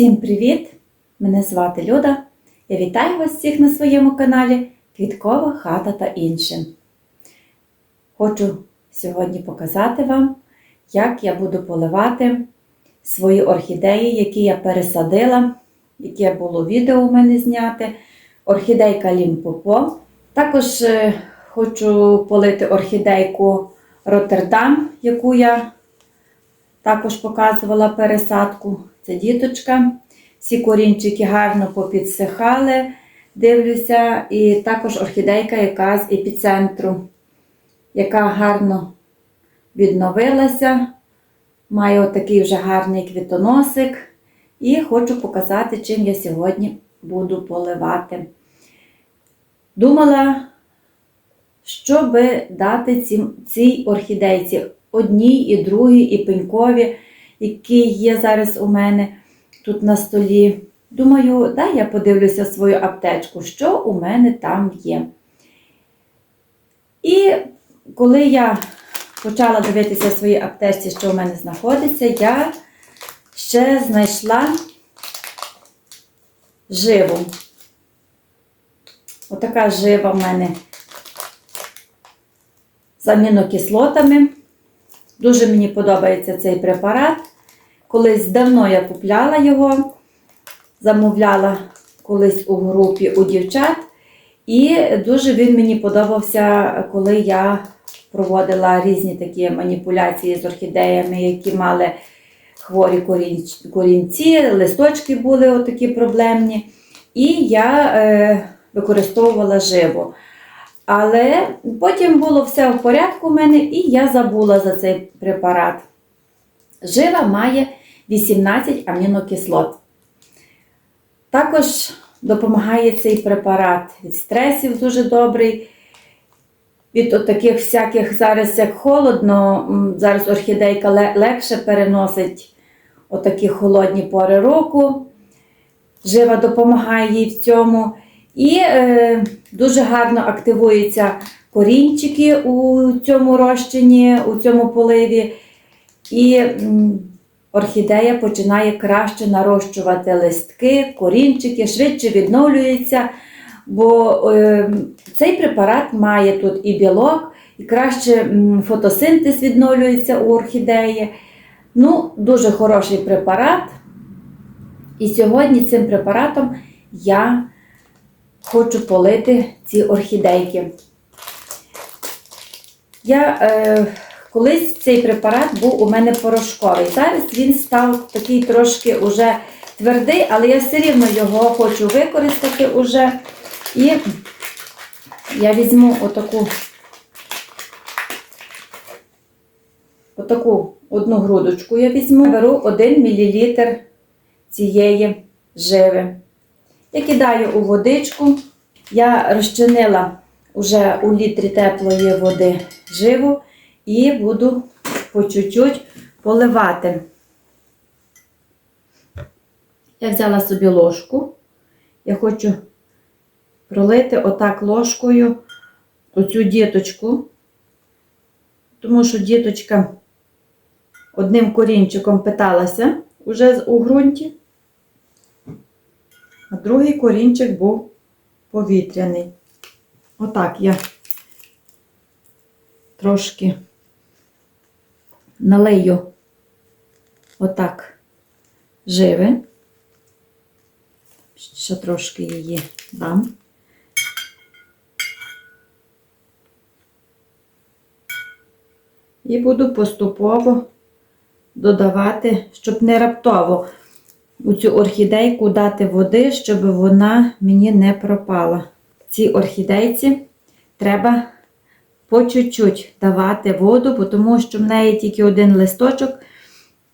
Всім привіт! Мене звати Люда. Я вітаю вас всіх на своєму каналі Квіткова хата та інше. Хочу сьогодні показати вам, як я буду поливати свої орхідеї, які я пересадила, яке було відео у мене зняте. Орхідейка Лімпопо. Також е, хочу полити орхідейку Роттердам, яку я також показувала пересадку. Це діточка. Всі корінчики гарно попідсихали, дивлюся. І також орхідейка, яка з епіцентру, яка гарно відновилася. Має отакий вже гарний квітоносик. І хочу показати, чим я сьогодні буду поливати. Думала, що би дати цій орхідейці одній і другій, і пенькові, які є зараз у мене тут на столі. Думаю, дай я подивлюся свою аптечку, що у мене там є. І коли я почала дивитися в своїй аптечці, що у мене знаходиться, я ще знайшла живу. Отака жива в мене з амінокислотами. Дуже мені подобається цей препарат. Колись давно я купляла його, замовляла колись у групі у дівчат. І дуже він мені подобався, коли я проводила різні такі маніпуляції з орхідеями, які мали хворі корінці, листочки були отакі проблемні. І я е, використовувала живо. Але потім було все в порядку в мене, і я забула за цей препарат. Жива має 18 амінокислот. Також допомагає цей препарат від стресів дуже добрий. Від таких всяких зараз, як холодно, зараз орхідейка легше переносить отакі холодні пори року. Жива допомагає їй в цьому. І е, дуже гарно активуються корінчики у цьому розчині, у цьому поливі. І орхідея починає краще нарощувати листки, корінчики, швидше відновлюється, бо е, цей препарат має тут і білок, і краще фотосинтез відновлюється у орхідеї. Ну, Дуже хороший препарат. І сьогодні цим препаратом я хочу полити ці орхідейки. Я е, Колись цей препарат був у мене порошковий. Зараз він став такий трошки уже твердий, але я все рівно його хочу використати уже. І я візьму отаку, отаку одну грудочку я візьму, беру 1 мл цієї живи. Я кидаю у водичку. Я розчинила вже у літрі теплої води живу і буду по чуть-чуть поливати. Я взяла собі ложку. Я хочу пролити отак ложкою оцю діточку, тому що діточка одним корінчиком питалася уже у ґрунті а другий корінчик був повітряний. Отак я трошки налию отак живе. Ще трошки її дам. І буду поступово додавати, щоб не раптово у цю орхідейку дати води, щоб вона мені не пропала. Цій орхідейці треба по чуть-чуть давати воду, тому що в неї тільки один листочок,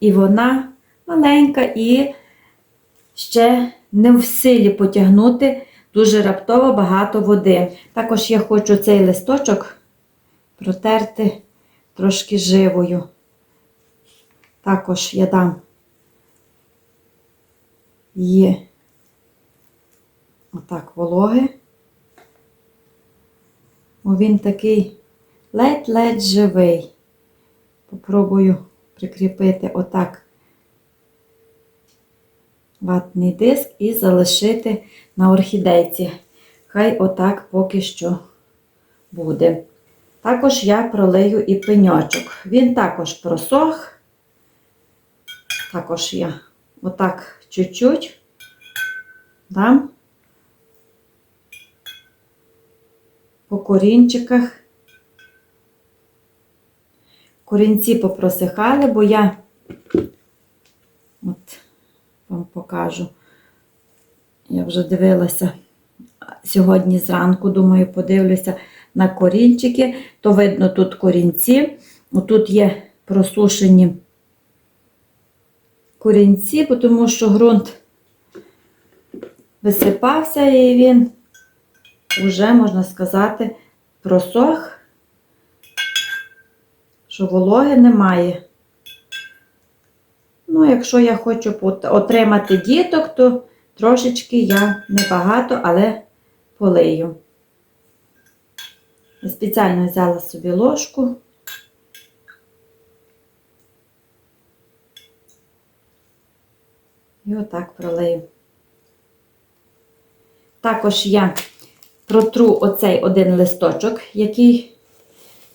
і вона маленька і ще не в силі потягнути дуже раптово багато води. Також я хочу цей листочок протерти трошки живою. Також я дам є отак вологи. О, він такий ледь-ледь живий. Попробую прикріпити отак ватний диск і залишити на орхідейці. Хай отак поки що буде. Також я пролию і пеньочок. Він також просох. Також я отак чуть-чуть дам по корінчиках. Корінці попросихали, бо я от вам покажу. Я вже дивилася сьогодні зранку, думаю, подивлюся на корінчики, то видно тут корінці. Отут є просушені корінці, тому що ґрунт висипався і він вже, можна сказати, просох, що вологи немає. Ну, якщо я хочу отримати діток, то трошечки я небагато, але полию. Я Спеціально взяла собі ложку. І отак пролию. Також я протру оцей один листочок, який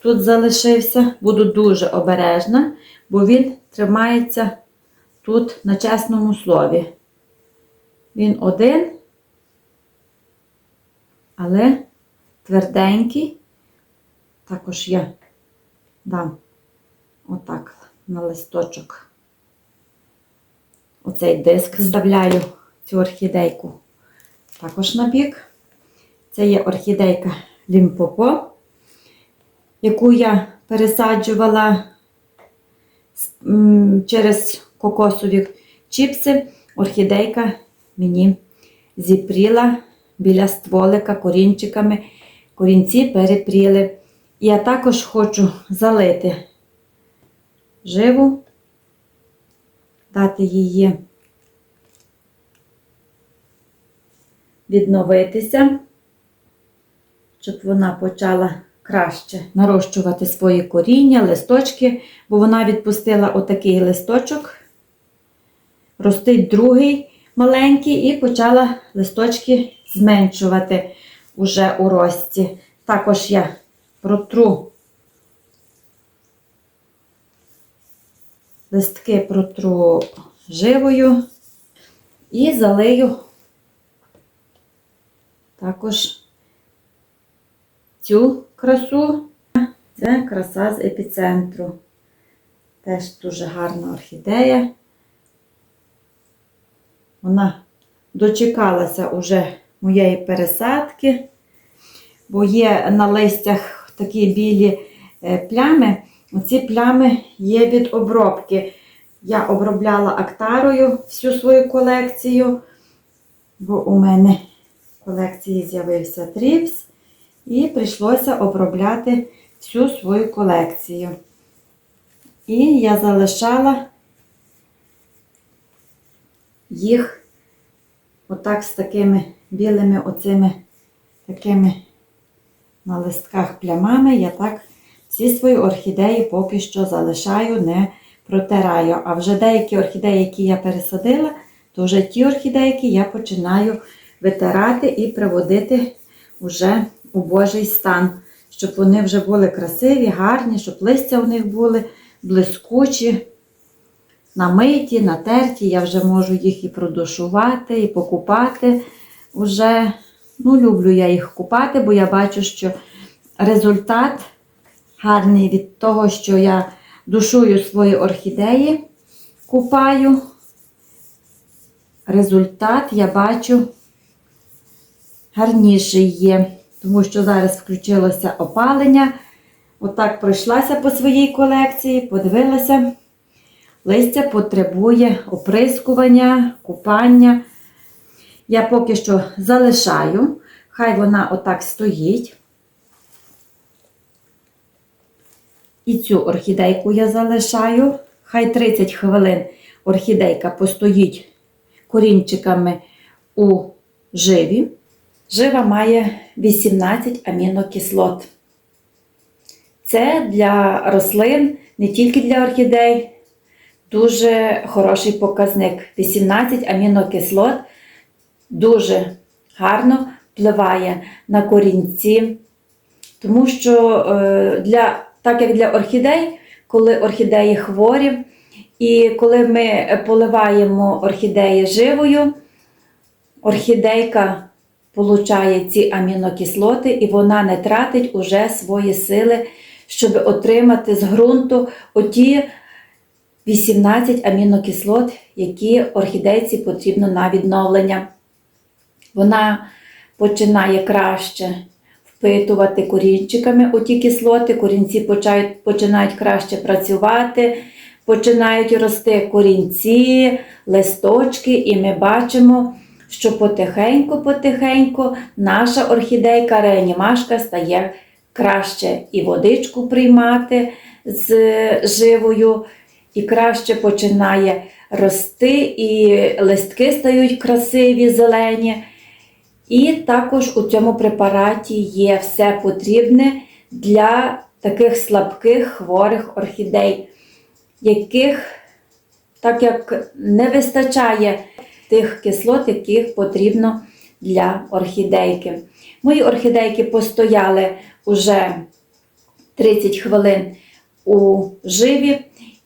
тут залишився. Буду дуже обережна, бо він тримається тут на чесному слові. Він один, але тверденький. Також я дам отак на листочок. Оцей диск вставляю цю орхідейку також на бік. Це є орхідейка Лімпопо, яку я пересаджувала через кокосові чіпси. Орхідейка мені зіпріла біля стволика корінчиками. Корінці перепріли. Я також хочу залити живу, дати її відновитися, щоб вона почала краще нарощувати свої коріння, листочки, бо вона відпустила отакий листочок, ростить другий маленький і почала листочки зменшувати уже у рості. Також я протру листки протру живою і залию також цю красу. Це краса з епіцентру. Теж дуже гарна орхідея. Вона дочекалася уже моєї пересадки, бо є на листях такі білі е, плями. Оці плями є від обробки. Я обробляла актарою всю свою колекцію, бо у мене в колекції з'явився тріпс, і прийшлося обробляти всю свою колекцію. І я залишала їх отак з такими білими оцими такими на листках плямами. Я так всі свої орхідеї поки що залишаю, не протираю. А вже деякі орхідеї, які я пересадила, то вже ті орхідейки я починаю витирати і приводити вже у Божий стан, щоб вони вже були красиві, гарні, щоб листя у них були блискучі, намиті, натерті. Я вже можу їх і продушувати, і покупати. Уже, ну, люблю я їх купати, бо я бачу, що результат гарний від того, що я душую свої орхідеї, купаю. Результат я бачу гарніший є, тому що зараз включилося опалення. Отак пройшлася по своїй колекції, подивилася. Листя потребує оприскування, купання. Я поки що залишаю, хай вона отак стоїть. І цю орхідейку я залишаю. Хай 30 хвилин орхідейка постоїть корінчиками у живі. Жива має 18 амінокислот. Це для рослин, не тільки для орхідей, дуже хороший показник. 18 амінокислот дуже гарно впливає на корінці, тому що е, для, так як для орхідей, коли орхідеї хворі, і коли ми поливаємо орхідеї живою, орхідейка получає ці амінокислоти, і вона не тратить уже свої сили, щоб отримати з ґрунту оті 18 амінокислот, які орхідейці потрібно на відновлення. Вона починає краще впитувати корінчиками оті кислоти, корінці починають краще працювати, починають рости корінці, листочки, і ми бачимо, що потихеньку-потихеньку наша орхідейка реанімашка стає краще і водичку приймати з живою, і краще починає рости, і листки стають красиві, зелені. І також у цьому препараті є все потрібне для таких слабких хворих орхідей, яких, так як не вистачає тих кислот, яких потрібно для орхідейки. Мої орхідейки постояли уже 30 хвилин у живі,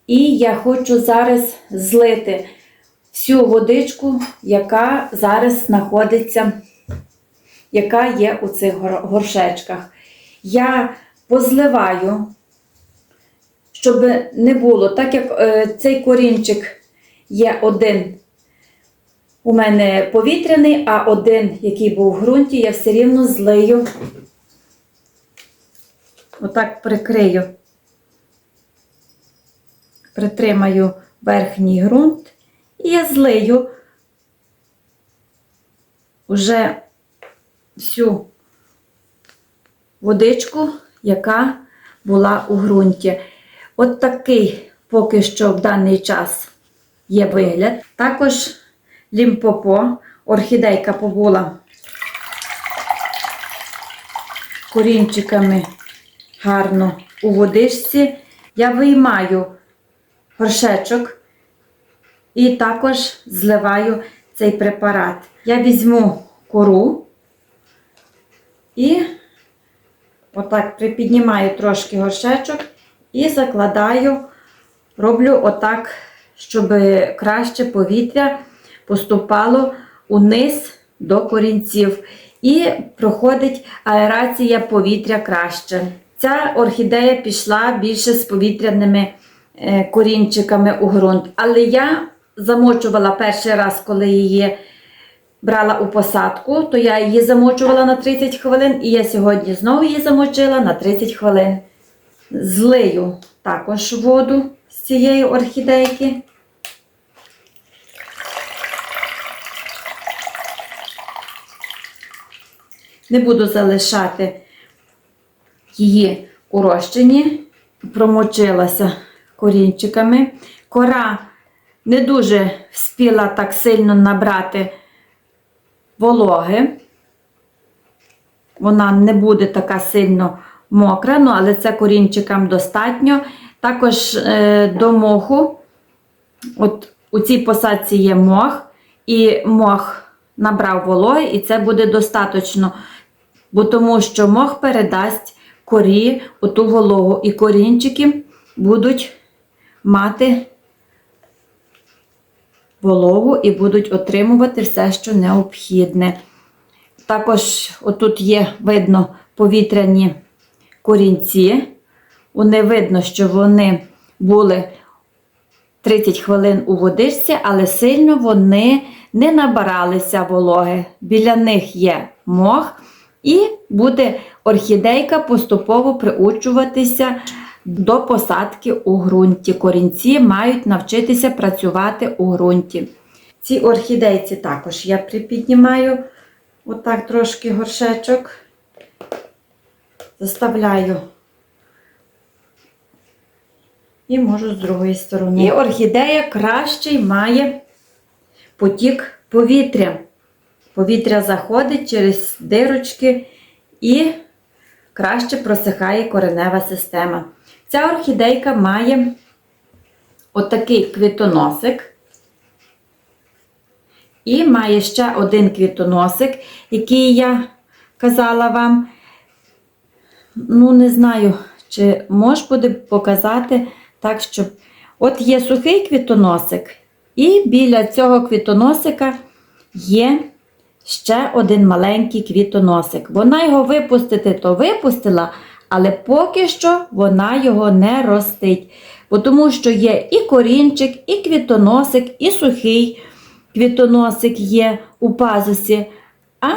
і я хочу зараз злити всю водичку, яка зараз знаходиться яка є у цих горшечках. Я позливаю, щоб не було, так як е, цей корінчик є один у мене повітряний, а один, який був в ґрунті, я все рівно злию. Отак прикрию, притримаю верхній ґрунт і я злию уже всю водичку, яка була у ґрунті. От такий поки що в даний час є вигляд. Також лімпопо, орхідейка побула корінчиками гарно у водичці. Я виймаю горшечок і також зливаю цей препарат. Я візьму кору і отак припіднімаю трошки горшечок і закладаю, роблю отак, щоб краще повітря поступало униз до корінців. І проходить аерація повітря краще. Ця орхідея пішла більше з повітряними е, корінчиками у ґрунт. Але я замочувала перший раз, коли її брала у посадку, то я її замочувала на 30 хвилин, і я сьогодні знову її замочила на 30 хвилин. Злию також воду з цієї орхідейки. Не буду залишати її у розчині, промочилася корінчиками. Кора не дуже вспіла так сильно набрати вологи. Вона не буде така сильно мокра, ну, але це корінчикам достатньо. Також е, до моху, от у цій посадці є мох, і мох набрав вологи, і це буде достатньо, бо тому що мох передасть корі оту вологу, і корінчики будуть мати вологу і будуть отримувати все, що необхідне. Також отут є видно повітряні корінці. Вони видно, що вони були 30 хвилин у водичці, але сильно вони не набиралися вологи. Біля них є мох, і буде орхідейка поступово приучуватися до посадки у ґрунті. Корінці мають навчитися працювати у ґрунті. Ці орхідейці також я припіднімаю отак трошки горшечок, заставляю і можу з другої сторони. І орхідея краще має потік повітря. Повітря заходить через дирочки і краще просихає коренева система. Ця орхідейка має отакий квітоносик. І має ще один квітоносик, який я казала вам. Ну, не знаю, чи мож буде показати так, щоб. От є сухий квітоносик, і біля цього квітоносика є ще один маленький квітоносик. Вона його випустити, то випустила, але поки що вона його не ростить. Бо Тому що є і корінчик, і квітоносик, і сухий квітоносик є у пазусі. А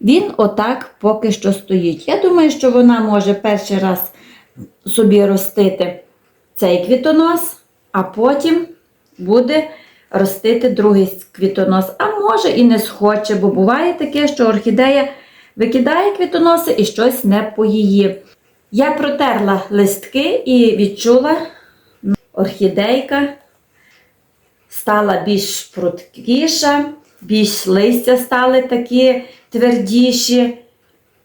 він отак поки що стоїть. Я думаю, що вона може перший раз собі ростити цей квітонос, а потім буде ростити другий квітонос. А може і не схоче, бо буває таке, що орхідея викидає квітоноси і щось не по її. Я протерла листки і відчула, орхідейка стала більш пруткіша, більш листя стали такі твердіші.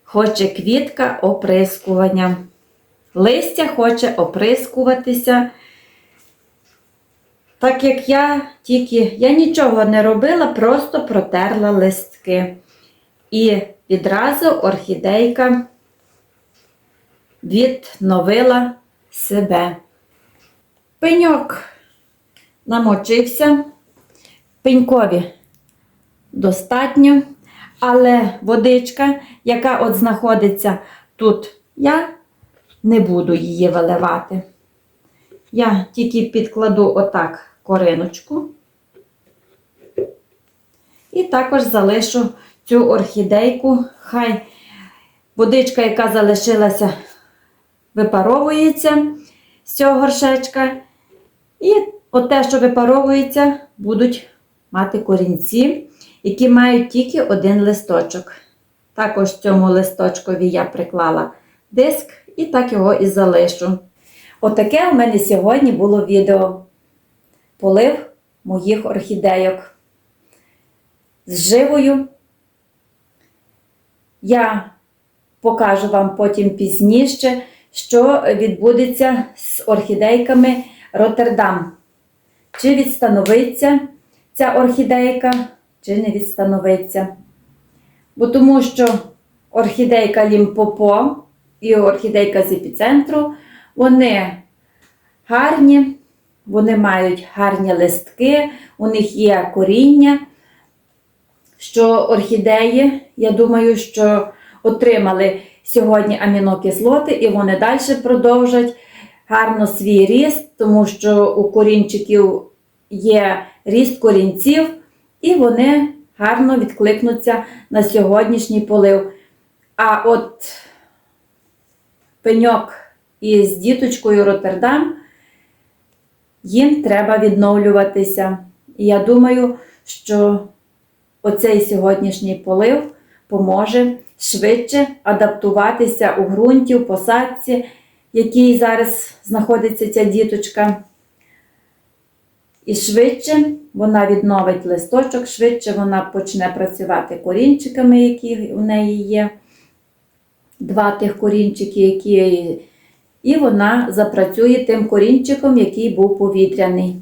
Хоче квітка оприскування. Листя хоче оприскуватися. Так як я тільки я нічого не робила, просто протерла листки. І відразу орхідейка відновила себе. Пеньок намочився, пенькові достатньо, але водичка, яка от знаходиться тут, я не буду її виливати. Я тільки підкладу отак кориночку. І також залишу цю орхідейку. Хай водичка, яка залишилася, випаровується з цього горшечка. І от те, що випаровується, будуть мати корінці, які мають тільки один листочок. Також цьому листочкові я приклала диск і так його і залишу. Отаке у мене сьогодні було відео. Полив моїх орхідейок з живою. Я покажу вам потім пізніше, що відбудеться з орхідейками Роттердам. Чи відстановиться ця орхідейка, чи не відстановиться. Бо тому що орхідейка Лімпопо і орхідейка з епіцентру, вони гарні, вони мають гарні листки, у них є коріння. Що орхідеї, я думаю, що отримали сьогодні амінокислоти, і вони далі продовжать гарно свій ріст, тому що у корінчиків є ріст корінців, і вони гарно відкликнуться на сьогоднішній полив. А от пеньок із діточкою Роттердам, їм треба відновлюватися. І я думаю, що оцей сьогоднішній полив поможе швидше адаптуватися у ґрунті, у посадці, в якій зараз знаходиться ця діточка. І швидше вона відновить листочок, швидше вона почне працювати корінчиками, які у неї є. Два тих корінчики, які. І вона запрацює тим корінчиком, який був повітряний.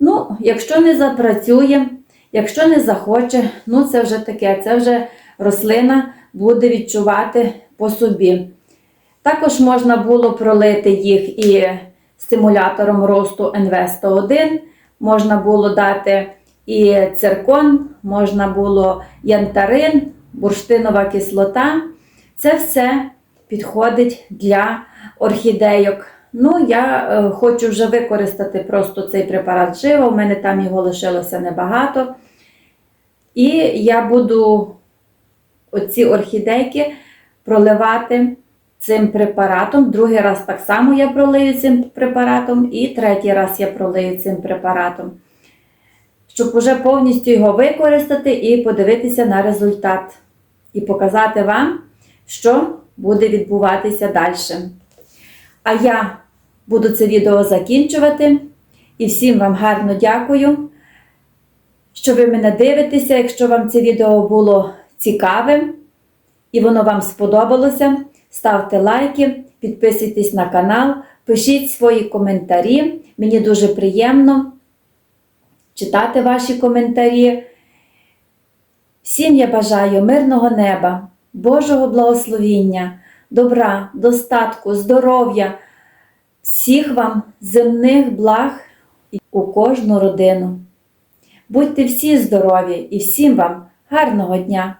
Ну, якщо не запрацює, якщо не захоче, ну це вже таке, це вже рослина буде відчувати по собі. Також можна було пролити їх і стимулятором росту НВ-101, можна було дати і циркон, можна було янтарин, бурштинова кислота. Це все підходить для орхідейок. Ну, я е, хочу вже використати просто цей препарат живо, у мене там його лишилося небагато. І я буду оці орхідейки проливати цим препаратом. Другий раз так само я пролию цим препаратом, і третій раз я пролию цим препаратом. Щоб уже повністю його використати і подивитися на результат. І показати вам, що буде відбуватися далі. А я буду це відео закінчувати. І всім вам гарно дякую, що ви мене дивитеся. Якщо вам це відео було цікавим і воно вам сподобалося, ставте лайки, підписуйтесь на канал, Пишіть свої коментарі. Мені дуже приємно читати ваші коментарі. Всім я бажаю мирного неба, Божого благословіння, добра, достатку, здоров'я, всіх вам земних благ у кожну родину. Будьте всі здорові і всім вам гарного дня!